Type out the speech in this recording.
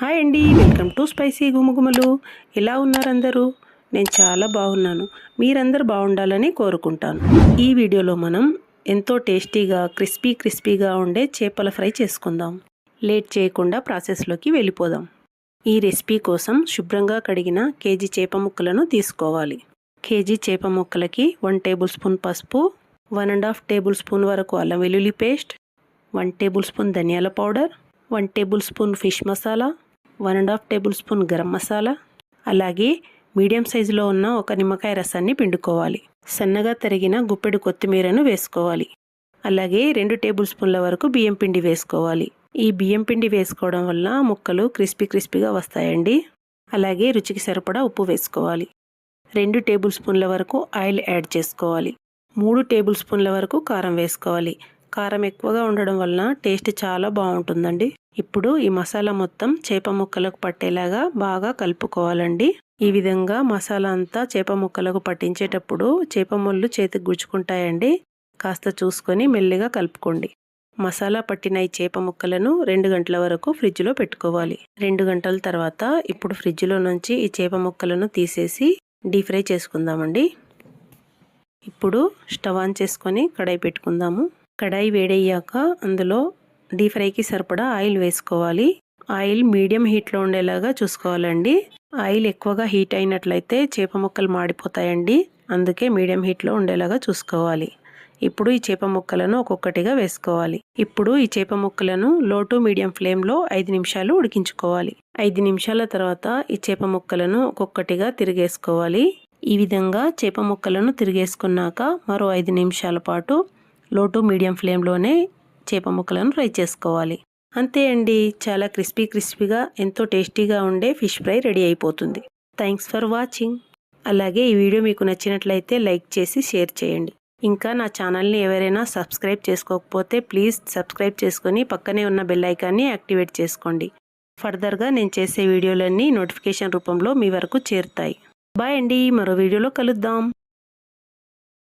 Hi అండి welcome to spicy గుమగుమలు. ఎలా ఉన్నారు అందరూ నేను చాలా బాగున్నాను. మీరందరూ బాగుండాలని కోరుకుంటాను. ఈ వీడియోలో మనం ఎంతో టేస్టీగా క్రిస్పీ క్రిస్పీగా ఉండే చేపల ఫ్రై చేసుకుందాం. లేట్ చేయకుండా ప్రాసెస్లోకి వెళ్ళిపోదాం. ఈ రెసిపీ కోసం శుభ్రంగా కడిగిన కేజీ చేప ముక్కలను తీసుకోవాలి. కేజీ చేప ముక్కలకి వన్ టేబుల్ స్పూన్ పసుపు one and half tablespoon వరకు అల్లం వెల్లుల్లి పేస్ట్ వన్ టేబుల్ స్పూన్ ధనియాల powder one tablespoon fish masala one and half tablespoon garam masala అలాగే మీడియం సైజులో ఉన్న ఒక నిమ్మకాయ రసాన్ని పిండుకోవాలి. సన్నగా తరిగిన గుప్పెడు కొత్తిమీరను వేసుకోవాలి. అలాగే రెండు టేబుల్ స్పూన్ల వరకు బియ్యం పిండి వేసుకోవాలి. ఈ బియ్యం పిండి వేసుకోవడం వల్ల ముక్కలు క్రిస్పీ క్రిస్పీగా వస్తాయండి. అలాగే రుచికి సరిపడా ఉప్పు వేసుకోవాలి. రెండు టేబుల్ స్పూన్ల వరకు ఆయిల్ యాడ్ చేసుకోవాలి. మూడు టేబుల్ స్పూన్ల వరకు కారం వేసుకోవాలి. కారం ఎక్కువగా ఉండడం వలన టేస్ట్ చాలా బాగుంటుందండి. ఇప్పుడు ఈ మసాలా మొత్తం చేప ముక్కలకు పట్టేలాగా బాగా కలుపుకోవాలండి. ఈ విధంగా మసాలా అంతా చేప ముక్కలకు పట్టించేటప్పుడు చేప ముళ్ళు చేతికి గుచ్చుకుంటాయండి. కాస్త చూసుకొని మెల్లిగా కలుపుకోండి. మసాలా పట్టిన ఈ చేప ముక్కలను రెండు గంటల వరకు ఫ్రిడ్జ్లో పెట్టుకోవాలి. రెండు గంటల తర్వాత ఇప్పుడు ఫ్రిడ్జ్లో నుంచి ఈ చేప ముక్కలను తీసేసి డీప్ ఫ్రై చేసుకుందామండి. ఇప్పుడు స్టవ్ ఆన్ చేసుకొని కడాయి పెట్టుకుందాము. కడాయి వేడయ్యాక అందులో డీప్ ఫ్రైకి సరిపడా ఆయిల్ వేసుకోవాలి. ఆయిల్ మీడియం హీట్లో ఉండేలాగా చూసుకోవాలండి. ఆయిల్ ఎక్కువగా హీట్ అయినట్లయితే చేప ముక్కలు మాడిపోతాయండి. అందుకే మీడియం హీట్లో ఉండేలాగా చూసుకోవాలి. ఇప్పుడు ఈ చేప ముక్కలను ఒక్కొక్కటిగా వేసుకోవాలి. ఇప్పుడు ఈ చేప ముక్కలను లో టు మీడియం ఫ్లేమ్లో ఐదు నిమిషాలు ఉడికించుకోవాలి. ఐదు నిమిషాల తర్వాత ఈ చేప ముక్కలను ఒక్కొక్కటిగా తిరిగేసుకోవాలి. ఈ విధంగా చేప ముక్కలను తిరిగేసుకున్నాక మరో ఐదు నిమిషాల పాటు లో టు మీడియం ఫ్లేమ్లోనే చేప ముక్కలను ఫ్రై చేసుకోవాలి. అంతే అండి. చాలా క్రిస్పీ క్రిస్పీగా ఎంతో టేస్టీగా ఉండే ఫిష్ ఫ్రై రెడీ అయిపోతుంది. Thanks for watching. అలాగే ఈ వీడియో మీకు నచ్చినట్లయితే లైక్ చేసి షేర్ చేయండి. ఇంకా నా ఛానల్ని ఎవరైనా సబ్స్క్రైబ్ చేసుకోకపోతే ప్లీజ్ సబ్స్క్రైబ్ చేసుకొని పక్కనే ఉన్న బెల్ ఐకాన్ని యాక్టివేట్ చేసుకోండి. ఫర్దర్గా నేను చేసే వీడియోలన్నీ నోటిఫికేషన్ రూపంలో మీ వరకు చేరుతాయి. బాయ్ అండి. మరో వీడియోలో కలుద్దాం.